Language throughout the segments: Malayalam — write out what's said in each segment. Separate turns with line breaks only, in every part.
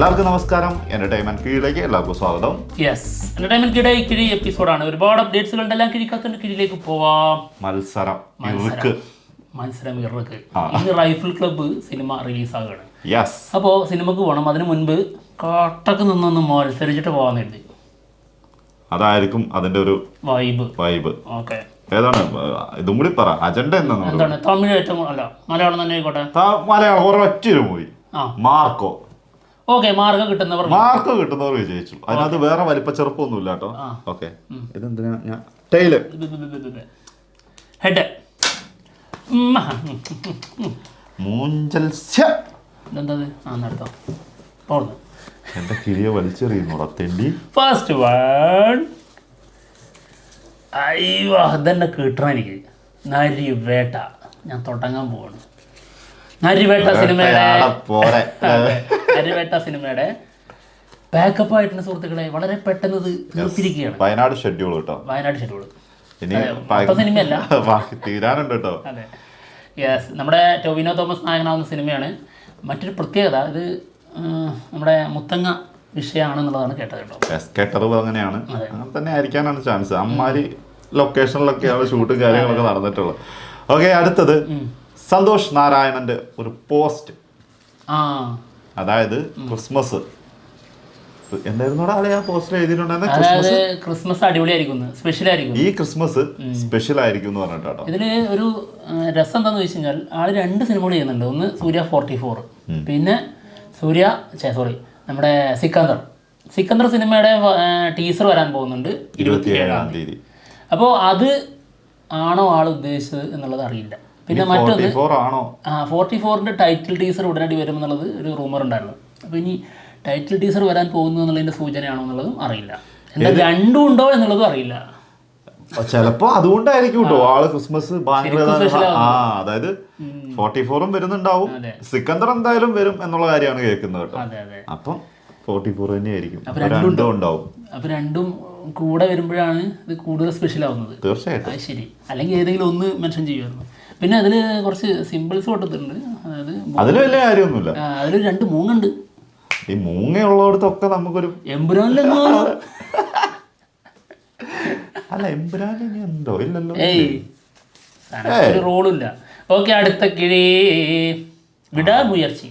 എല്ലാവർക്കും നമസ്കാരം. എന്റർടൈൻമെന്റ് കീഴിലേക്ക് എല്ലാവർക്കും സ്വാഗതം.
യെസ് എന്റർടൈൻമെന്റ് കിട കിഴി എപ്പിസോഡാണ് ഒരുപാട് അപ്ഡേറ്റ്സുകളുടെ എല്ലാം കിഴിക്കാത്തതിന്റെ കിഴിയിലേക്ക് പോവാം.
മത്സരം. ഇറുക്ക്.
മത്സരം ഇറക്ക്. ഇന്ന് റൈഫിൾ ക്ലബ്ബ് സിനിമ റിലീസാകുകയാണ്
യെസ്
അപ്പോ സിനിമക്ക് പോകണം അതിന് മുൻപ് കാട്ടക്ക് നിന്നൊന്ന് മത്സരിച്ചിട്ട് പോകാൻ കരുതി.
അതായിരിക്കും അതിന്റെ ഒരു
വൈബ്
വൈബ്
ഓക്കെ
ഏതാണ്? ഇതും കൂടി പറ. അജണ്ട എന്താണ്?
എന്താണ് തമിഴ് ഏറ്റവും അല്ല മലയാളം തന്നെ ആയിക്കോട്ടെ.
മലയാളം ഒരൊറ്റ ഒരു മൂവി മാർക്കോ
ഓക്കെ മാർക്ക് കിട്ടുന്നവർ
മാർക്ക് കിട്ടുന്നവർ വിജയിച്ചു അതിനകത്ത് വേറെ വലിപ്പ ചെറുപ്പമൊന്നുമില്ല കേട്ടോ. ഓക്കെ ഇതെന്തിനാ? ഞാൻ ടൈൽ
ഹെഡ്
മൂഞ്ചൽ എന്റെ കിരിയ വലിച്ചെറിയുന്നു തെണ്ടി.
ഫസ്റ്റ് വൺ അയ്യോ അതന്നെ കിട്ടണം എനിക്ക്. നരിവേട്ട. ഞാൻ തുടങ്ങാൻ പോവാണ്. നരിവേട്ട സിനിമയുടെ അതെ, സിനിമയുടെ ബാക്കപ്പ് ആയിട്ടുള്ള സുഹൃത്തുക്കളെ വളരെ പെട്ടെന്ന് തീർത്തിരിക്കുകയാണ്
വയനാട് ഷെഡ്യൂൾ കേട്ടോ.
വയനാട് ഷെഡ്യൂൾ സിനിമയല്ല.
തീരാനുണ്ട് കേട്ടോ.
അതെ. യെസ് നമ്മുടെ ടൊവിനോ തോമസ് നായകനാവുന്ന സിനിമയാണ്. മറ്റൊരു പ്രത്യേകത ഇത് നമ്മുടെ മുത്തങ്ങ വിഷയമാണെന്നുള്ളതാണ് കേട്ടത് കേട്ടോ.
കേട്ടത് അങ്ങനെയാണ്. അങ്ങനെ തന്നെ ആയിരിക്കാനാണ് ചാൻസ് അമ്മാരി ലൊക്കേഷനിലൊക്കെയാണ് ഷൂട്ട് കാര്യങ്ങളൊക്കെ നടന്നിട്ടുള്ളത്. ഓക്കെ അടുത്തത്. സന്തോഷ് നാരായണന്റെ ഒരു പോസ്റ്റ്
ആ.
അതായത് ക്രിസ്മസ്. ആ പോസ്റ്റർ എഴുതിയിട്ടുണ്ടായിരുന്ന?
ക്രിസ്മസ്? അടിപൊളിയായിരിക്കും സ്പെഷ്യൽ ആയിരിക്കും
ഈ ക്രിസ്മസ് സ്പെഷ്യൽ ആയിരിക്കും എന്ന് പറഞ്ഞിട്ട് കേട്ടോ
ഇതിൽ ഒരു ആ, രസം എന്താണെന്ന് വെച്ച് കഴിഞ്ഞാൽ ആൾ രണ്ട് സിനിമകൾ ചെയ്യുന്നുണ്ട്. ഒന്ന് സൂര്യ ഫോർട്ടി ഫോർ പിന്നെ സൂര്യ സോറി നമ്മുടെ സിക്കന്ദർ. സിക്കന്ദർ സിനിമയുടെ ടീസർ വരാൻ പോകുന്നുണ്ട്
ഇരുപത്തിയേഴാം തീയതി.
അപ്പോൾ അത് ആണോ ആൾ ഉദ്ദേശിച്ചത് എന്നുള്ളത് അറിയില്ല. പിന്നെ മറ്റൊന്ന് ആ ഫോർട്ടി ഫോറിന്റെ ടൈറ്റിൽ ടീസർ ഉടനടി വരും എന്നുള്ളത് ഒരു റൂമർ ഉണ്ടായിരുന്നു. അപ്പോൾ ഇനി ടൈറ്റിൽ ടീസർ വരാൻ പോകുന്നു എന്നുള്ളതിന്റെ സൂചനയാണോ എന്നുള്ളതും അറിയില്ല. എന്താ രണ്ടും ഉണ്ടോ എന്നുള്ളതും അറിയില്ല.
ചിലപ്പോ അതുകൊണ്ടായിരിക്കും കേട്ടോ ആൾ ക്രിസ്മസ് ആ അതായത് ഫോർട്ടി ഫോറും വരുന്നുണ്ടാവും. സിക്കന്ദർ എന്തായാലും വരും എന്നുള്ള കാര്യമാണ് കേൾക്കുന്നത് കേട്ടോ. അപ്പം ഫോർട്ടി ഫോർ തന്നെയായിരിക്കും
അപ്പൊ
അപ്പൊ രണ്ടും ഉണ്ടാവും
അപ്പോൾ രണ്ടും കൂടെ വരുമ്പോഴാണ് ഇത് കൂടുതൽ സ്പെഷ്യൽ ആവുന്നത്.
തീർച്ചയായിട്ടും.
ശരി. അല്ലെങ്കിൽ ഏതെങ്കിലും ഒന്ന് മെൻഷൻ ചെയ്യുമായിരുന്നു പിന്നെ അതിൽ കുറച്ച് സിമ്പിൾസ് കൊടുത്തിട്ടുണ്ട് അതായത്
അതിൽ വലിയ കാര്യമൊന്നുമില്ല.
അതിൽ രണ്ട് മൂങ്ങുണ്ട്.
ഈ മൂങ്ങയുള്ളടത്തൊക്കെ നമുക്കൊരു
എമ്പുരാനിലെങ്ങോ
അല്ല ഉണ്ടോ ഇല്ലല്ലോ.
ഏയ് ഒരു റോളുമില്ല. ഓക്കെ അടുത്ത കിഴി. വിടാമുയർച്ചി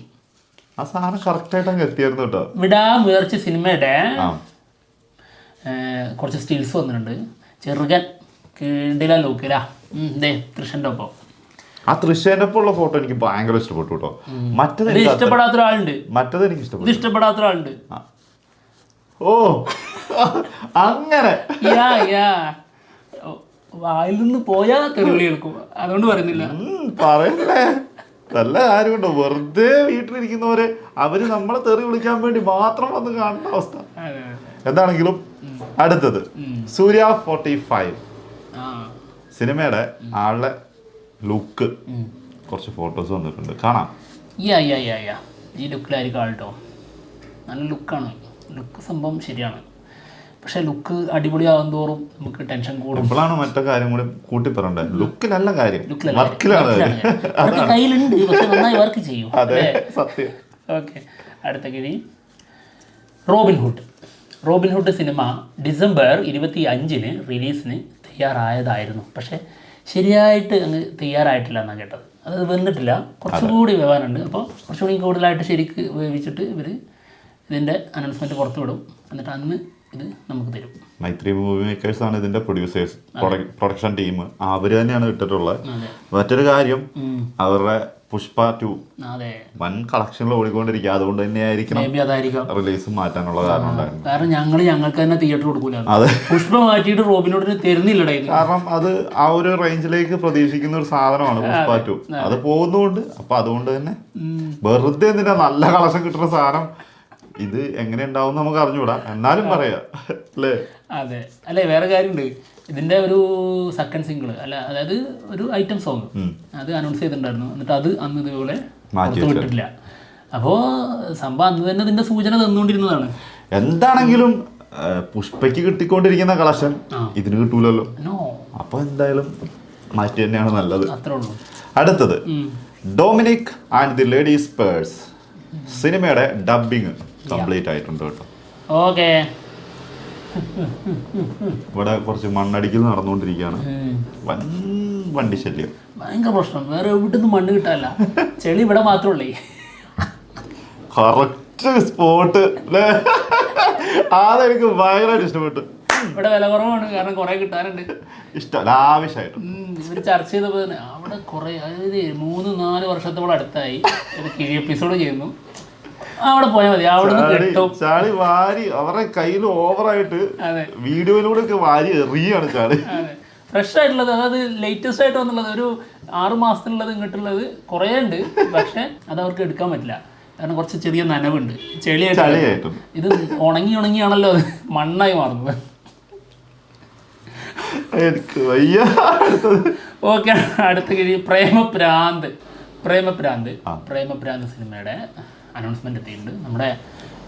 ആ സാധനം കറക്റ്റ് ആയിട്ട് അങ്ങ് എത്തിയായിരുന്നു കേട്ടോ.
വിടാമുയർച്ചി സിനിമയുടെ കുറച്ച് സ്റ്റിൽസ് വന്നിട്ടുണ്ട്. ചെറുകൻ കിടില ഉം ദേ കൃഷ്ണന്റെ ഒപ്പം.
ആ ഉള്ള ഫോട്ടോ എനിക്ക് ഭയങ്കര ഇഷ്ടപ്പെട്ടു കേട്ടോ. മറ്റത് എനിക്ക്
ഇഷ്ടപ്പെടാത്ത ഒരാളുണ്ട്
മറ്റത് എനിക്ക്
ഇത്
ഇഷ്ടപ്പെട്ടു
ഇഷ്ടപ്പെടാത്ത ഒരാളുണ്ട്
ഓ. അങ്ങനെ.
യാ യാ. ഓ, വായിൽ നിന്ന് പോയാ തെറിവിളി എടുക്കും. അതുകൊണ്ട് പറയുന്നില്ല.
ഉം, പറയല്ലേ നല്ല കാര്യമുണ്ടോ. വെറുതെ വീട്ടിലിരിക്കുന്നവര് അവർ നമ്മളെ തെറി വിളിക്കാൻ വേണ്ടി മാത്രം വന്ന് കാണുന്ന അവസ്ഥ.
അതെ, അതെ.
എന്താണെങ്കിലും അടുത്തത്. Suriya forty five.
ആ.
സിനിമയുടെ ആളുടെ ലുക്ക് കുറച്ച് ഫോട്ടോസ് വന്നിട്ടുണ്ട്. കാണാം.
യാ യാ യാ യാ ഈ ലുക്കിലായിരിക്കും കേട്ടോ നല്ല ലുക്കാണ് ലുക്ക് സംഭവം ശരിയാണ്. പക്ഷേ ലുക്ക് അടിപൊളിയാകും തോറും നമുക്ക് ടെൻഷൻ കൂടും.
ഇപ്പോഴാണ് മറ്റേ കാര്യം കൂടി കൂട്ടി പറയണ്ടത് ലുക്കിലല്ല കാര്യം. വർക്കിലാണ്
കയ്യിലുണ്ട്. പക്ഷെ നന്നായി വർക്ക് ചെയ്യും.
അതെ സത്യം.
ഓക്കെ അടുത്ത കിഴി. റോബിൻഹുഡ് റോബിൻഹുഡ് സിനിമ ഡിസംബർ ഇരുപത്തി അഞ്ചിന് റിലീസിന് തയ്യാറായതായിരുന്നു. പക്ഷേ ശരിയായിട്ട് അങ്ങ് തയ്യാറായിട്ടില്ല എന്നാണ് കേട്ടത്. അത് വന്നിട്ടില്ല കുറച്ചുകൂടി വേവാനുണ്ട്. അപ്പോൾ കുറച്ചുകൂടി കൂടുതലായിട്ട് ശരിക്ക് വേവിച്ചിട്ട് ഇവർ ഇതിന്റെ അനൗൺസ്മെന്റ് പുറത്തു വിടും എന്നിട്ട് അന്ന് ഇത് നമുക്ക് തരും.
മൈത്രി മൂവി മേക്കേഴ്സ് ആണ് ഇതിന്റെ പ്രൊഡ്യൂസേഴ്സ് പ്രൊഡക്ഷൻ ടീം അവർ തന്നെയാണ് ഇട്ടിട്ടുള്ളത്. മറ്റൊരു കാര്യം അവരുടെ പുഷ്പ ടു വൻ കളക്ഷനിൽ ഓടിക്കൊണ്ടിരിക്കുക. അതുകൊണ്ട്
തന്നെ ആയിരിക്കണം
റിലീസ് മാറ്റാനുള്ള കാരണം ഉണ്ടായിരുന്നു
കാരണം ഞങ്ങൾ ഞങ്ങൾക്ക് തന്നെ തിയേറ്റർ കൊടുക്കൂല.
അതെ.
പുഷ്പ മാറ്റിയിട്ട് റോബിനോട് തരുന്നില്ല
കാരണം അത് ആ ഒരു റേഞ്ചിലേക്ക് പ്രതീക്ഷിക്കുന്ന ഒരു സാധനമാണ് പുഷ്പ ടു അത്. പോകുന്നുണ്ട് അപ്പൊ അതുകൊണ്ട് തന്നെ. വെറുതെ എന്തിനാ നല്ല കളക്ഷൻ കിട്ടുന്ന സാധനം? ഇത് എങ്ങനെ ഉണ്ടാവും നമുക്ക് അറിഞ്ഞുകൂടാ. എന്നാലും പറയാ. അല്ലേ?
അതെ. അല്ലേ വേറെ കാര്യമുണ്ട്. ഇതിന്റെ ഒരു സെക്കൻഡ് സിംഗിൾ അല്ല അതായത് ഒരു ഐറ്റം സോങ് അത് അനൗൺസ് ചെയ്തിട്ടുണ്ടായിരുന്നു. എന്നിട്ട് അത് അന്ന് ഇതുപോലെ വിട്ടിട്ടില്ല. അപ്പോൾ സംഭവം അന്ന് തന്നെ ഇതിന്റെ സൂചന തന്നുകൊണ്ടിരുന്നതാണ്.
എന്താണെങ്കിലും പുഷ്പയ്ക്ക് കിട്ടിക്കൊണ്ടിരിക്കുന്ന കളക്ഷൻ ഇതിന് കിട്ടൂലല്ലോ. അപ്പൊ എന്തായാലും മാറ്റി തന്നെയാണ് നല്ലത്. അടുത്തത്. Dominic and the ladies purse സിനിമയുടെ ഡബിങ് കംപ്ലീറ്റ് ആയിട്ടുണ്ട് കേട്ടോ.
ഓക്കെ
ഇവിടെ കുറച്ച് മണ്ണടിക്കൽ നടന്നുകൊണ്ടിരിക്കുകയാണ്. വൻ വണ്ടി ശല്യം.
ഭയങ്കര പ്രശ്നം. വേറെ എവിടുന്ന് മണ്ണ് കിട്ടാല്ല ചെളി ഇവിടെ മാത്രമുള്ളേ
കറക്റ്റ് സ്പോട്ട് അതെനിക്ക് ഭയങ്കരമായിട്ട് ഇഷ്ടപ്പെട്ടു.
ഇവിടെ വില കുറവാണ്. കാരണം കുറെ കിട്ടാനുണ്ട്.
ഇഷ്ടമല്ല
ആവശ്യമായിട്ട് ഇവർ ചർച്ച ചെയ്തപ്പോൾ തന്നെ അവിടെ കുറെ അതായത് മൂന്ന് നാല് വർഷത്തോളം അടുത്തായി. ഒരു കിഴി എപ്പിസോഡ് ചെയ്യുന്നു. അവിടെ പോയാൽ മതി അവിടെ കിട്ടും.
ചാളി വാരി അവരുടെ കയ്യിൽ ഓവറായിട്ട് വീഡിയോയിലൂടെ ഒക്കെ വാരി എറിയാണ്
ചാളി ഫ്രഷ് ആയിട്ടുള്ളത് അതായത് ലേറ്റസ്റ്റ് ആയിട്ട് വന്നുള്ളത് ഒരു ആറ് മാസത്തിനുള്ളത് ഇങ്ങോട്ടുള്ളത് കുറേ ഉണ്ട് പക്ഷെ അത് അവർക്ക് എടുക്കാൻ പറ്റില്ല. കാരണം കുറച്ച് ചെറിയ നനവുണ്ട്. ചെളിയായിട്ട് ഇത് ഉണങ്ങി ഉണങ്ങിയാണല്ലോ അത്. മണ്ണായി മാറുന്നത്. ഓക്കെ അടുത്ത പ്രേമപ്രാന്ത്. പ്രേമപ്രാന്ത്. പ്രേമപ്രാന്ത് സിനിമയുടെ അനൗൺസ്മെന്റ് എത്തിയിട്ടുണ്ട്. നമ്മുടെ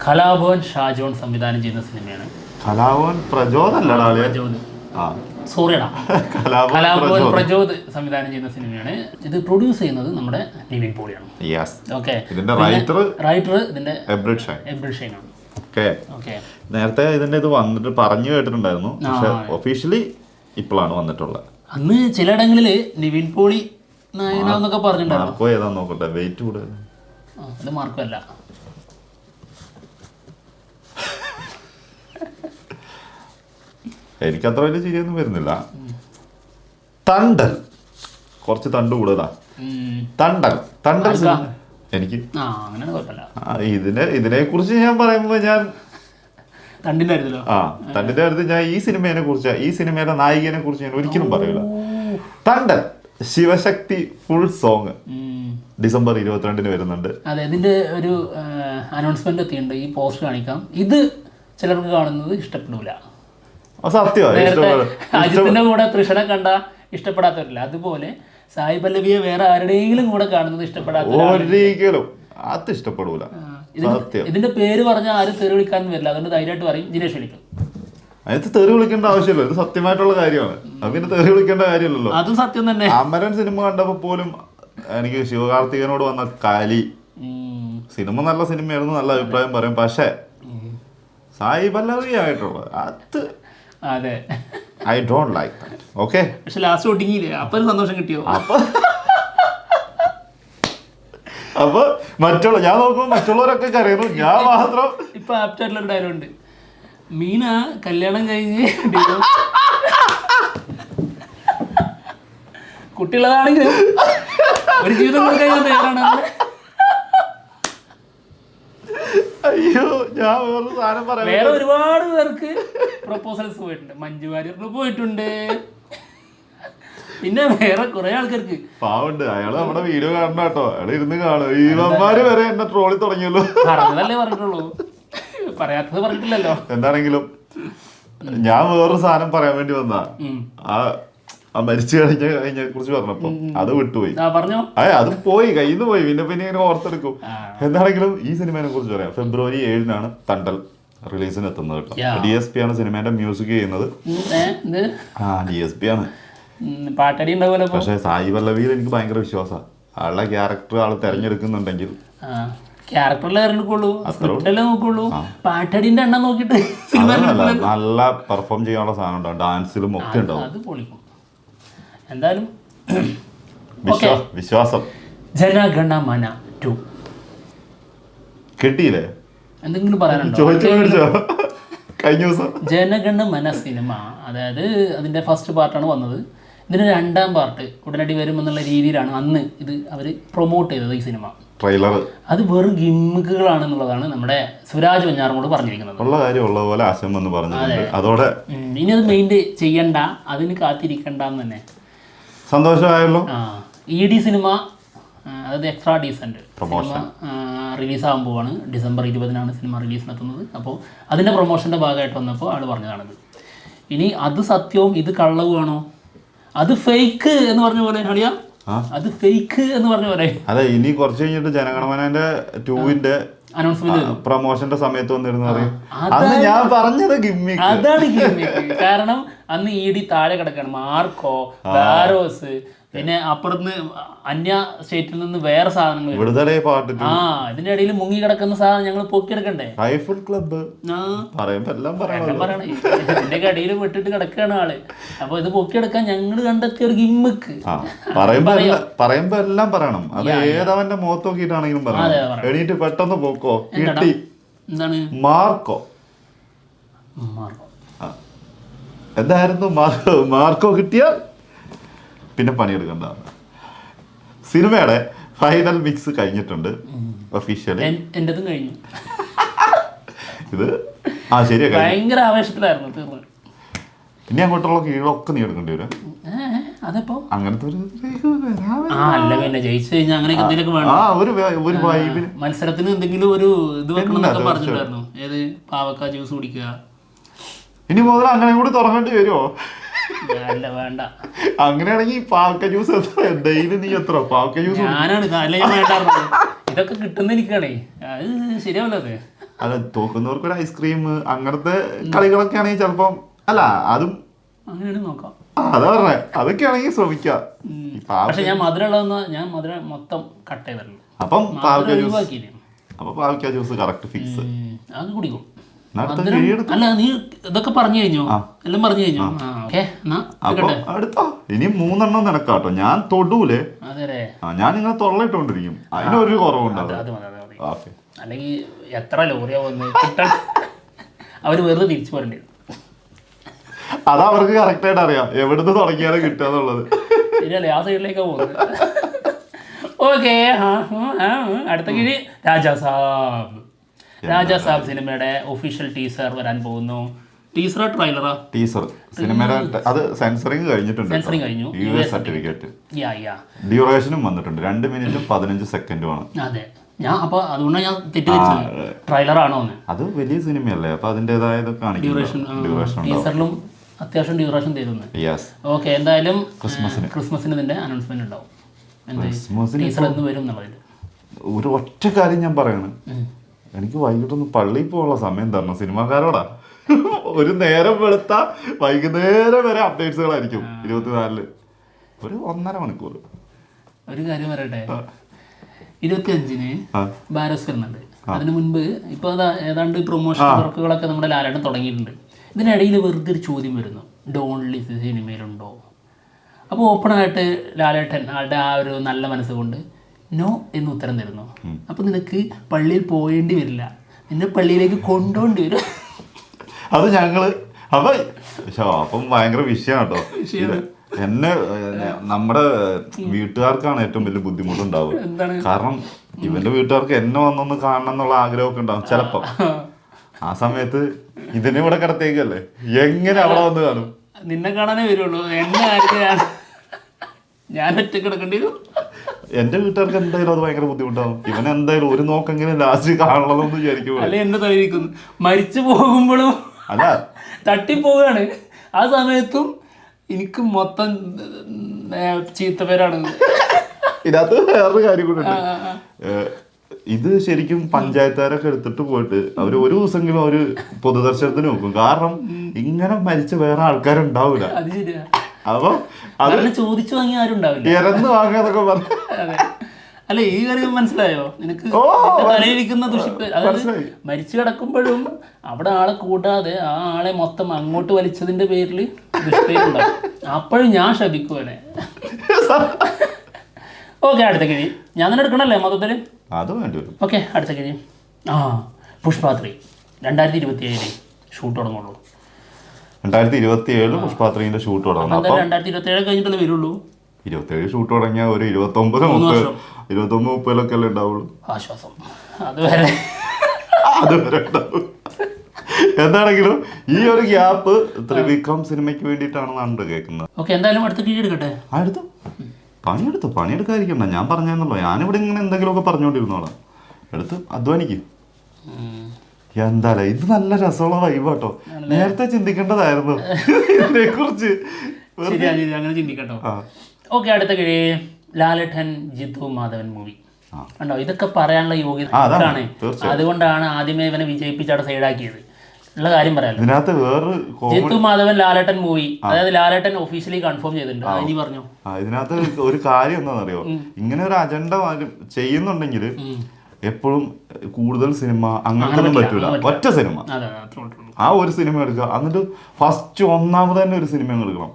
കലാഭവൻ ഷാജോൺ സംവിധാനം ചെയ്യുന്ന സിനിമയാണ്.
കലാഭവൻ
പ്രചോദ് സോറിയടാ.
കലാഭവൻ
പ്രചോദ്. സംവിധാനം ചെയ്യുന്ന സിനിമയാണ്. ഇത് പ്രൊഡ്യൂസ് ചെയ്യുന്നത് നമ്മുടെ നിവിൻ പോളിയാണ്. ഓക്കെ
റൈറ്റർ
റൈറ്റർ ഇതിന്റെ
എബ്രിഡ് ഷൈൻ. ഓക്കെ നേരത്തെ ഇതിന്റെ ഇത് വന്നിട്ട് പറഞ്ഞു കേട്ടിട്ടുണ്ടായിരുന്നു. പക്ഷെ ഒഫീഷ്യലി ഇപ്പോഴാണ് വന്നിട്ടുള്ളത്.
അന്ന് ചിലയിടങ്ങളിൽ നിവിൻ പോളി നായകനാന്നൊക്കെ പറഞ്ഞിട്ടുണ്ടായിരുന്നു.
നോക്കട്ടെ? വെയിറ്റ് കൂടുതൽ
ഇത് മാർക്കല്ല
എനിക്ക് അത്ര വലിയ ചിരിയൊന്നും വരുന്നില്ല. തണ്ടൽ. കുറച്ച് തണ്ട് കൂടുതലാ. തണ്ടൽ. തണ്ടൽ എനിക്ക്. ഇതിനെ ഇതിനെ കുറിച്ച് ഞാൻ പറയുമ്പോ ഞാൻ ആ തണ്ടിന്റെ കാര്യത്തിൽ ഞാൻ ഈ സിനിമയെ കുറിച്ച് ഈ സിനിമയുടെ നായികനെ കുറിച്ച് ഞാൻ ഒരിക്കലും പറയില്ല Tandel. Shivashakti full song. December ഇരുപത്തിരണ്ടിന് വരുന്നുണ്ട്.
അതെ ഇതിന്റെ ഒരു അനൗൺസ്മെന്റ് എത്തിയുണ്ട് ഈ പോസ്റ്റ് കാണിക്കാം. ഇത് ചിലർക്ക് കാണുന്നത് ഇഷ്ടപ്പെടില്ല അജിത്തിന്റെ കൂടെ തൃഷണ കണ്ട ഇഷ്ടപ്പെടാത്തവരില്ല. അതുപോലെ സായി പല്ലവിയെ വേറെ ആരുടെയെങ്കിലും കൂടെ കാണുന്നത് ഇഷ്ടപ്പെടാത്ത
അത് ഇഷ്ടപ്പെടൂല.
ഇതിന്റെ പേര് പറഞ്ഞാൽ ആരും തെറി വിളിക്കാൻ വരില്ല. അതുകൊണ്ട് ധൈര്യമായിട്ട് പറയും. ജിനേഷ് വിളിക്കും.
അതിന് തെറി വിളിക്കേണ്ട ആവശ്യമില്ല. ഇത് സത്യമായിട്ടുള്ള കാര്യമാണ്. അത് പിന്നെ തെറി വിളിക്കേണ്ട കാര്യമില്ലല്ലോ.
അതും സത്യം തന്നെ.
അമരൻ സിനിമ കണ്ടപ്പോ പോലും എനിക്ക് ശിവകാർത്തികനോട് വന്ന കാലി. സിനിമ നല്ല സിനിമയായിരുന്നു നല്ല അഭിപ്രായം പറയും. പക്ഷേ സായി പല്ലവി ആയിട്ടുള്ളത് അത്
അതെ.
I don't like that okay
പക്ഷെ ലാസ്റ്റ് ഒട്ടിങ്ങിയില്ലേ അപ്പൊ സന്തോഷം കിട്ടിയോ?
അപ്പൊ അപ്പൊ മറ്റുള്ള ഞാൻ നോക്കുമ്പോ മറ്റുള്ളവരൊക്കെ കരയുന്നു. ഞാൻ മാത്രം
ഇപ്പൊ ആപ്റ്റായിട്ടുള്ള ഡയലോഗ് ഉണ്ട്. മീന കല്യാണം കഴിഞ്ഞ് divorce- ഒരു ജീവിതം കൊടുക്കാൻ തയ്യാറാണ്.
അയ്യോ ഞാൻ വേറെ സാധനം പറയാം
വേറെ ഒരുപാട് പേർക്ക് പ്രപ്പോസൽസ് പോയിട്ടുണ്ട്. മഞ്ജു വാര്യർക്ക് പോയിട്ടുണ്ട്. പിന്നെ വേറെ കുറെ ആൾക്കാർക്ക്.
പാവുണ്ട് അയാൾ നമ്മുടെ വീഡിയോ കാണണം കേട്ടോ. അയാൾ ഇരുന്ന് കാണും. ഈവന്മാര് വരെ എന്നെ ട്രോളി തുടങ്ങിയല്ലോ.
പറഞ്ഞതല്ലേ പറഞ്ഞിട്ടുള്ളൂ. പറയാത്തത് പറഞ്ഞിട്ടില്ലല്ലോ.
എന്താണെങ്കിലും ഞാൻ വേറൊരു സാധനം പറയാൻ വേണ്ടി വന്നാ. ആ ആ മരിച്ചു കഴിഞ്ഞ കഴിഞ്ഞ കുറിച്ച് പറഞ്ഞപ്പോ അത് വിട്ടുപോയി.
ആ പറഞ്ഞോ.
അതെ അത് പോയി കയ്യിൽ നിന്ന് പോയി. പിന്നെ പിന്നെ ഇങ്ങനെ ഓർത്തെടുക്കും. എന്താണെങ്കിലും ഈ സിനിമയെ കുറിച്ച് പറയാം. ഫെബ്രുവരി ഏഴിനാണ് തണ്ടൽ റിലീസിന് എത്തുന്നത് കേട്ടോ. ഡി എസ് പി ആണ് സിനിമേന്റെ മ്യൂസിക് ചെയ്യുന്നത്. ആ ഡി എസ് പി ആണ്.
പാട്ടടി പക്ഷേ
പക്ഷെ സായി പല്ലവിയിൽ എനിക്ക് ഭയങ്കര വിശ്വാസമാണ് ആളുടെ ക്യാരക്ടർ ആൾ തെരഞ്ഞെടുക്കുന്നുണ്ടെങ്കിൽ
ക്യാരക്ടറിലെ അറിഞ്ഞിട്ടുള്ളൂ സ്ക്രിപ്റ്റല്ലേ നോക്കുള്ളൂ. പാട്ടടിന്റെ എണ്ണം നോക്കിയിട്ട് സിനിമ
നല്ല പെർഫോം ചെയ്യാനുള്ള സാധനം ഉണ്ടാവും ഡാൻസിലും ഒക്കെ ഉണ്ടാവും.
അത് പൊളിക്കും. എന്തായാലും
വിശ്വാ ജനഗണ
മന ടു.
കിട്ടിയില്ലേ?
എന്തെങ്കിലും പറയാനുണ്ടോ?
കഴിഞ്ഞ ദിവസം.
ജനഗണമന സിനിമ. അതായത് അതിന്റെ ഫസ്റ്റ് പാർട്ടാണ് വന്നത്. ഇതിന് രണ്ടാം പാർട്ട് ഉടനടി വരും എന്നുള്ള രീതിയിലാണ് അന്ന് ഇത് അവർ പ്രൊമോട്ട് ചെയ്തത് ഈ സിനിമ
ട്രെയിലർ
അത് വെറും ഗിമ്മിക്കുകളാണെന്നുള്ളതാണ് നമ്മുടെ സുരാജ് വഞ്ഞാറമോട് പറഞ്ഞിരിക്കുന്നത്.
ഉള്ള കാര്യം ഉള്ള പോലെ ആശം എന്ന് പറഞ്ഞിട്ടുണ്ട്. അതോടെ
ഇനി അത് മെയിൻ ചെയ്യണ്ട. അതിന് കാത്തിരിക്കണ്ട എന്ന് തന്നെ.
സന്തോഷമായല്ലോ?
ആ ഇ ഡി സിനിമ അതായത് എക്സ്ട്രാ ഡീസന്റ് സിനിമ റിലീസാകാൻ പോവാണ്. ഡിസംബർ ഇരുപതിനാണ് സിനിമ റിലീസ് നടത്തുന്നത്. അപ്പോൾ അതിന്റെ പ്രൊമോഷന്റെ ഭാഗമായിട്ട് വന്നപ്പോൾ ആൾ പറഞ്ഞതാണത്. ഇനി അത് സത്യവും ഇത് കള്ളവുമാണോ? അത് ഫേക്ക് എന്ന് പറഞ്ഞ പോലെ അളിയ അത് ഫേക്ക് എന്ന് പറഞ്ഞ പോലെ.
അതെ ഇനി കുറച്ച് കഴിഞ്ഞിട്ട് ജനഗണമനന്റെ ടൂവിന്റെ പ്രൊമോഷന്റെ സമയത്ത് വന്നിരുന്നു അന്ന് ഞാൻ പറഞ്ഞത്
അതാണ് ഗിമ്മിക്ക് കാരണം അന്ന് ഇ ഡി താഴെ കിടക്കാണ്. മാർക്കോ ബാരോസ് പിന്നെ അപ്പുറത്ത് അന്യ സ്റ്റേറ്റിൽ നിന്ന് വേറെ സാധനങ്ങൾ.
വിടുതലേ പാട്ടിട്ട്.
ആ ഇതിന്റെ ഇടയിൽ മുങ്ങി കിടക്കുന്ന സാധനം ഞങ്ങൾ പൊക്കിയെടുക്കണ്ടേ?
ഹൈഫുൾ ക്ലബ്ബ്.
ഇതിന്റെ കടിയിൽ വിട്ടിട്ട് കിടക്കുകയാണ് ആൾ. അപ്പൊ ഇത് പൊക്കിയെടുക്കാൻ ഞങ്ങൾ കണ്ടെത്തിയ ഒരു ഗിമ്മക്ക്.
പറയുമ്പോ എല്ലാം പറയണം. അത് ഏതവന്റെ മുഖത്ത് നോക്കിയിട്ടാണെങ്കിലും പറയണം. എണീറ്റ് പെട്ടെന്ന് പോക്കോ? കിട്ടി
എന്താണ്?
മാർക്കോ.
മാർക്കോ.
എന്തായിരുന്നു? മാർക്കോ കിട്ടിയാൽ പിന്നെ പണിയെടുക്കണ്ട സിനിമയുടെ ഫൈനൽ മിക്സ് കഴിഞ്ഞിട്ടുണ്ട് ഒഫീഷ്യലി
എന്റെതും എന്റേതും കഴിഞ്ഞു.
ഇത് ആ ശരിയാ
ഭയങ്കര ആവേശത്തിലായിരുന്നു തീർന്നു.
ഇനി അങ്ങോട്ടുള്ള കീഴൊക്കെ നീ എടുക്കേണ്ടി വരും
അതപ്പോ?
അങ്ങനത്തെ ഒരു
ആ അല്ല പിന്നെ ജയിച്ചു കഴിഞ്ഞാൽ അങ്ങനെയൊക്കെ എന്തെങ്കിലുമൊക്കെ വേണം?
ആ ഒരു ഒരു വൈബിന്
മത്സരത്തിന് എന്തെങ്കിലും ഒരു ഇത് വെക്കണം എന്നൊക്കെ. പറഞ്ഞിട്ടുണ്ടായിരുന്നു. ഏത്? പാവക്ക ജ്യൂസ് കുടിക്കുക.
ഇനി മുതൽ അങ്ങനെ കൂടി തുടങ്ങേണ്ടി വരുമോ?
അല്ല വേണ്ട.
അങ്ങനെയാണെങ്കിൽ പാവക്ക ജ്യൂസ് എത്ര ഡെയിലി നീ എത്ര? പാവക്ക ജ്യൂസ്
ഞാനാണ് അല്ല ഞാൻ വേണ്ടായിരുന്നത് ഇതൊക്കെ കിട്ടുന്ന എനിക്കാണേ. അത് ശരിയാവല്ലോ അത്.
അല്ല തോക്കുന്നവർക്ക് ഒരു ഐസ്ക്രീം അങ്ങനത്തെ കളികളൊക്കെ ആണെങ്കിൽ ചിലപ്പം അല്ല അതും
അങ്ങനെയാണ് നോക്കാം.
അതാ പറഞ്ഞേ. അതൊക്കെ ആണെങ്കിൽ ശ്രമിക്കാം
പക്ഷെ ഞാൻ മധുരമുള്ളതെന്ന് ഞാൻ മധുരം മൊത്തം കട്ട് ചെയ്തല്ലോ
അപ്പം പാവക്ക ജ്യൂസ് അപ്പൊ പാവക്ക ജ്യൂസ് കറക്റ്റ് ഫിക്സ്
അത് കുടിക്കും. അല്ല നീ ഇതൊക്കെ പറഞ്ഞു കഴിഞ്ഞോ? എല്ലാം പറഞ്ഞു കഴിഞ്ഞോ? ഓക്കെ
അപ്പൊ അടുത്ത? ഇനി മൂന്നെണ്ണം നടക്കാട്ടോ. ഞാൻ തൊടൂലേ. ആ ഞാൻ ഇങ്ങനെ തൊള്ളയിട്ടോണ്ടിരിക്കും അതിനൊരു കുറവുണ്ടാവും
അല്ലെങ്കിൽ എത്ര ലോറിയാ വന്ന് കിട്ടാൻ? അവർ വെറുതെ തിരിച്ചു പോരണ്ടേ.
അത് അവർക്ക് കറക്റ്റ് ആയിട്ട് അറിയാം. എവിടുന്ന് തുടങ്ങിയാലും കിട്ടുക എന്നുള്ളത്.
ശരിയല്ലേ? ആ സൈഡിലേക്കാ പോകുന്നത്. ഓക്കെ അടുത്ത കീഴ് രാജാ സാബ് രാജാ സാബ് സിനിമയുടെ ഒഫീഷ്യൽ ടീസർ വരാൻ പോകുന്നു. ടീസറോ ട്രailer-ആ
ടീസർ. സിനിമയുടെ അത് സെൻസറിങ് കഴിഞ്ഞിട്ടുണ്ട്
സെൻസറിങ് കഴിഞ്ഞു.
U S certificate. ഡ്യൂറേഷനും വന്നിട്ടുണ്ട്. രണ്ട് മിനിറ്റും പതിനഞ്ച് സെക്കൻഡുമാണ്.
അതെ. ഞാൻ അപ്പൊ അതുകൊണ്ടാണ് ഞാൻ തെറ്റിദ്ധരിച്ചത്. ട്രailer
അത്. വലിയ സിനിമയല്ലേ? അപ്പൊ അതിന്റെതായത്
ഡ്യൂറേഷൻ ടീസറിലും അത്യാവശ്യം ഡ്യൂറേഷൻ തരുന്നു. ഓക്കെ എന്തായാലും
ക്രിസ്മസിന്.
ക്രിസ്മസിന് ഇതിന്റെ അനൗൺസ്മെന്റ് ഉണ്ടാവും. ടീസർ എന്ന് വരും എന്നുള്ളതിൽ
ഒരു ഒറ്റ കാര്യം ഞാൻ പറയാണ്. എനിക്ക് വൈകിട്ടൊന്ന് പള്ളിയിൽ പോകാനുള്ള സമയം തരണം. സിനിമാക്കാരോടാ. ഒരു നേരം വെളുത്ത വൈകുന്നേരം വരെ അപ്ഡേറ്റ്സുകളായിരിക്കും ഇരുപത്തിനാലിൽ. ഒരു ഒന്നര മണിക്കൂർ
ഒരു കാര്യം പറയട്ടെ? ഇരുപത്തി അഞ്ചിന്
ആ.
ബാരസ് വരുന്നുണ്ട്. അതിനു മുൻപ് ഇപ്പൊ ഏതാണ്ട് പ്രൊമോഷൻ വർക്കുകളൊക്കെ നമ്മുടെ ലാലേട്ടൻ തുടങ്ങിയിട്ടുണ്ട്. ഇതിനിടയിൽ വെറുതെ ഒരു ചോദ്യം വരുന്നു. ഡോൺലി സിനിമയിലുണ്ടോ? അപ്പോൾ ഓപ്പണായിട്ട് ലാലേട്ടൻ ആളുടെ ആ ഒരു നല്ല മനസ്സുകൊണ്ട് നോ എന്ന് ഉത്തരം തരുന്നു. അപ്പോൾ നിനക്ക് പള്ളിയിൽ പോയേണ്ടി വരില്ല. നിന്നെ പള്ളിയിലേക്ക് കൊണ്ടുപോകേണ്ടി വരും.
അത് ഞങ്ങൾ അപ്പൊ അപ്പം ഭയങ്കര വിഷയമാണ് കേട്ടോ എന്നെ നമ്മുടെ വീട്ടുകാർക്കാണ് ഏറ്റവും വലിയ ബുദ്ധിമുട്ടുണ്ടാവുക. കാരണം ഇവന്റെ വീട്ടുകാർക്ക് എന്നെ വന്നൊന്ന് കാണണം എന്നുള്ള ആഗ്രഹമൊക്കെ ഉണ്ടാവും ചിലപ്പം. ആ സമയത്ത് ഇതിനെ ഇവിടെ കിടത്തേക്കല്ലേ എങ്ങനെ അവിടെ വന്ന് കാണും?
നിന്നെ കാണാനേ വരുള്ളൂ. എന്നെ ഞാൻ ഒറ്റ കിടക്കേണ്ടി വരും.
എന്റെ വീട്ടുകാർക്ക് എന്തായാലും അത് ഭയങ്കര ബുദ്ധിമുട്ടാവും. ഇവൻ എന്തായാലും ഒരു നോക്കെങ്കിലും ലാസ്റ്റ് കാണണമെന്ന് വിചാരിക്കും
അല്ലെ എന്നെ തലയിരിക്കുന്നു മരിച്ചു പോകുമ്പോഴും
അല്ല
തട്ടിപ്പോവുകയാണ് ആ സമയത്തും എനിക്ക് മൊത്തം ചീത്തപ്പേരാണ്
ഇതിനകത്ത് വേറൊരു കാര്യം കൂടെ ഇത് ശരിക്കും പഞ്ചായത്തുകാരൊക്കെ എടുത്തിട്ട് പോയിട്ട് അവർ ഒരു ദിവസമെങ്കിലും അവർ പൊതുദർശനത്തിന് നോക്കും. കാരണം ഇങ്ങനെ മരിച്ച വേറെ ആൾക്കാരുണ്ടാവില്ല
അത്
അപ്പൊ അത്
ചോദിച്ചു വാങ്ങിയ ആരും
ഇറന്ന് വാങ്ങാന്നൊക്കെ പറഞ്ഞു.
അതെ അല്ല ഈ കാര്യം മനസ്സിലായോ? നിനക്ക് തലയിരിക്കുന്ന ദുഷിപ്പ്. അതായത് മരിച്ചു കിടക്കുമ്പോഴും അവിടെ ആളെ കൂടാതെ ആ ആളെ മൊത്തം അങ്ങോട്ട് വലിച്ചതിന്റെ പേരിൽ ദുഷ്പേരുണ്ടാവും അപ്പോഴും ഞാൻ ശപിക്കുവനെ ഓക്കെ അടുത്ത കിഴി. ഞാൻ തന്നെ എടുക്കണല്ലേ മൊത്തത്തിൽ
അത് വേണ്ടി വരും.
ഓക്കെ അടുത്ത കിഴി. ആ പുഷ്പാത്രി. രണ്ടായിരത്തി ഇരുപത്തി ഏഴിൽ ഷൂട്ട് തുടങ്ങുള്ളൂ.
രണ്ടായിരത്തി ഇരുപത്തി ഏഴ് പുഷ്പാത്രീന്റെ ഷൂട്ട് അപ്പം
രണ്ടായിരത്തി ഇരുപത്തി ഏഴ് കഴിഞ്ഞിട്ടല്ലേ വരുള്ളൂ?
ഇരുപത്തേഴ് ഷൂട്ട് തുടങ്ങിയ ഒരു ഇരുപത്തൊമ്പത് മുപ്പത്. ഇരുപത്തൊമ്പത് മുപ്പതിലൊക്കെ അല്ലേ ഉണ്ടാവുള്ളൂ?
ആശ്വാസം. അതുവരെ.
അതുവരെ ഉണ്ടാവും എന്താണെങ്കിലും ഈ ഒരു ഗ്യാപ്പ് ത്രിവിക്രം സിനിമയ്ക്ക് വേണ്ടിയിട്ടാണെന്നാണ് കേൾക്കുന്നത്.
ഓക്കെ എന്തായാലും അടുത്ത
കീഴെടുക്കട്ടെ എടുത്തു. പണിയെടുത്തു പണിയെടുക്കാതിരിക്കണ്ട. ഞാൻ പറഞ്ഞെന്നുള്ളൂ ഞാനിവിടെ ഇങ്ങനെ എന്തെങ്കിലുമൊക്കെ പറഞ്ഞുകൊണ്ടിരുന്നോളാം എടുത്ത് അധ്വാനിക്കും. എന്തായാലും ഇത് നല്ല രസമുള്ള വൈബാട്ടോ നേരത്തെ ചിന്തിക്കേണ്ടതായിരുന്നു. ഇതിനെ കുറിച്ച്
അങ്ങനെ ചിന്തിക്കട്ടോ.
ആ.
ഓക്കെ അടുത്ത കിഴി. ലാലട്ടൻ ജിത്തു മാധവൻ മൂവി. ഉണ്ടോ ഇതൊക്കെ പറയാനുള്ള യോഗ്യത
ആ, അതാണ്.
ഇതാണ്.
തീർച്ചയായും.
അതുകൊണ്ടാണ് ആദ്യമേ ഇവനെ വിജയിപ്പിച്ച് അവിടെ സൈഡാക്കിയത്. ഉള്ള കാര്യം പറയാലോ?
വേറൊരു
ജിത്തു മാധവൻ ലാലേട്ടൻ മൂവി. അതായത് ലാലേട്ടൻ ഒഫീഷ്യലി കൺഫേം ചെയ്തിട്ടുണ്ട്. ഇനി പറഞ്ഞു?
ഇതിനകത്ത് ഒരു കാര്യം എന്താണെന്നറിയോ? ഇങ്ങനെ ഒരു അജണ്ട ചെയ്യുന്നുണ്ടെങ്കിൽ എപ്പോഴും കൂടുതൽ സിനിമ അങ്ങനത്തൊന്നും പറ്റൂല. ഒറ്റ സിനിമ. ആ ഒരു സിനിമ എടുക്കുക. എന്നിട്ട് ഫസ്റ്റ് ഒന്നാമത് തന്നെ ഒരു സിനിമ എടുക്കണം.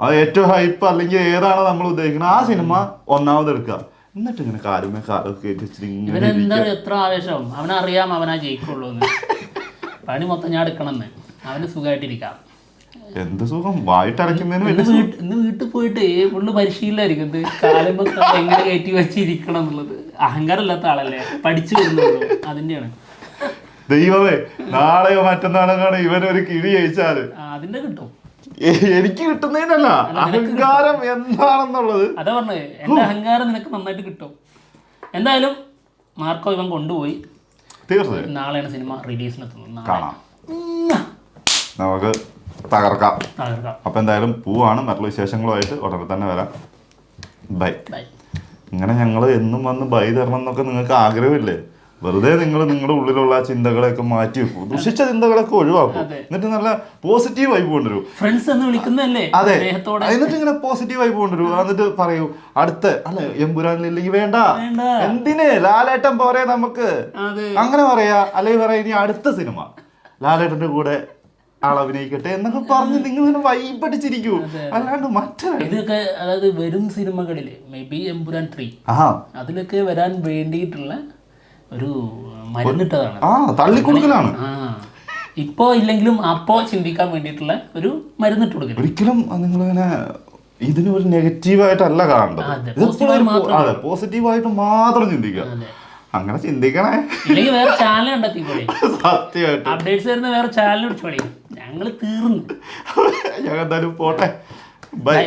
അത് ഏറ്റവും ഹൈപ്പ് അല്ലെങ്കിൽ ഏതാണ് നമ്മൾ ഉദ്ദേശിക്കുന്നത്. ആ സിനിമ ഒന്നാമത് എടുക്കുക. എന്നിട്ട് ഇങ്ങനെ കാലുമേ കാലൊക്കെ
ഇവനെന്താ എത്ര ആവേശം? അവനറിയാം അവനാ ജയിക്കുള്ളൂ പണി മൊത്തം ഞാൻ എടുക്കണമെന്ന്. അവന് സുഖമായിട്ടിരിക്കാം.
എന്ത് സുഖം? വായിട്ടടയ്ക്കുന്നതിന്
ഇന്ന് വീട്ടിൽ പോയിട്ട് ഫുള്ള് പരിശീലനായിരിക്കും ഇത് കാലുമ്പോ എങ്ങനെ കയറ്റി വെച്ചിരിക്കണം എന്നുള്ളത്. അഹങ്കാരമില്ലാത്ത ആളല്ലേ? പഠിച്ചു വരുന്നുള്ളൂ. അതിന്റെയാണ്.
ദൈവമേ നാളെയോ മറ്റന്നാളോ ഇവനൊരു കിഴി
ജയിച്ചാൽ. അതിന്റെ കിട്ടും.
എനിക്ക് കിട്ടുന്നതിനല്ല. അഹങ്കാരം എന്താണെന്നുള്ളത്.
അതാ പറഞ്ഞത് എന്റെ അഹങ്കാരം നിനക്ക് നന്നായിട്ട് കിട്ടും. എന്തായാലും മാർക്കോ ഇവൻ കൊണ്ടുപോയി.
തീർച്ചയായും.
നാളെയാണ് സിനിമ റിലീസിന് എത്തുന്നത്.
കാണാം. നമുക്ക് തകർക്കാം.
തകർക്കാം.
അപ്പൊ എന്തായാലും പൂവാണ്. മറ്റുള്ള വിശേഷങ്ങളുമായിട്ട് ഉടനെ തന്നെ വരാം. ബൈ.
ബൈ.
ഇങ്ങനെ ഞങ്ങൾ എന്നും വന്ന് ബൈ തരണം എന്നൊക്കെ നിങ്ങൾക്ക് ആഗ്രഹമില്ലേ? വെറുതെ നിങ്ങൾ നിങ്ങളുടെ ഉള്ളിലുള്ള ആ ചിന്തകളെയൊക്കെ മാറ്റി വെക്കും. ദുഷിച്ച ചിന്തകളൊക്കെ ഒഴിവാക്കും. എന്നിട്ട് നല്ല പോസിറ്റീവ് വൈബ് കൊണ്ടുവരൂ.
ഫ്രണ്ട്സ് എന്ന് വിളിക്കുന്നതല്ലേ?
അതെ. എന്നിട്ട് ഇങ്ങനെ പോസിറ്റീവ് വൈബ് കൊണ്ടുവരൂ. എന്നിട്ട് പറയൂ അടുത്ത അല്ലെ എമ്പുരാനില്ലെങ്കിൽ വേണ്ട.
വേണ്ട.
എന്തിന്? ലാലേട്ടൻ പോരെ നമുക്ക്. അങ്ങനെ പറയാ അല്ലെങ്കിൽ പറയാ ഇനി അടുത്ത സിനിമ. ലാലേട്ടന്റെ കൂടെ ആളഭിനയിക്കട്ടെ അഭിനയിക്കട്ടെ എന്നൊക്കെ പറഞ്ഞ് നിങ്ങൾ ഇങ്ങനെ വൈബടിച്ചിരിക്കൂ അല്ലാണ്ട് മറ്റേ
ഇതൊക്കെ അതായത് വരും സിനിമകളിൽ മേ ബി എമ്പുരാൻ ത്രീ അതിലൊക്കെ വരാൻ വേണ്ടിയിട്ടുള്ള ഒരു മരുന്നിട്ടതാണ്.
ആ തള്ളിക്കൊടുക്കലാണ്.
ഇപ്പോ ഇല്ലെങ്കിലും അപ്പോ ചിന്തിക്കാൻ വേണ്ടിയിട്ടുള്ള ഒരു മരുന്നിട്ട് കൊടുക്കണം
ഒരിക്കലും നിങ്ങളിങ്ങനെ ഇതിന് ഒരു നെഗറ്റീവായിട്ടല്ല കാണേണ്ടത്.
അതെ, മാത്രം
പോസിറ്റീവായിട്ട് മാത്രം ചിന്തിക്കുക. അങ്ങനെ ചിന്തിക്കണേ.
ഇല്ലെങ്കിൽ വേറെ ചാനൽ കണ്ടെത്തി
സത്യമായിട്ട്.
അപ്ഡേറ്റ്സ് വരുന്ന വേറെ ചാനൽ പിടിച്ചോളി ഞങ്ങൾ തീർന്നു.
ഞങ്ങൾ എന്തായാലും പോട്ടെ
ബൈ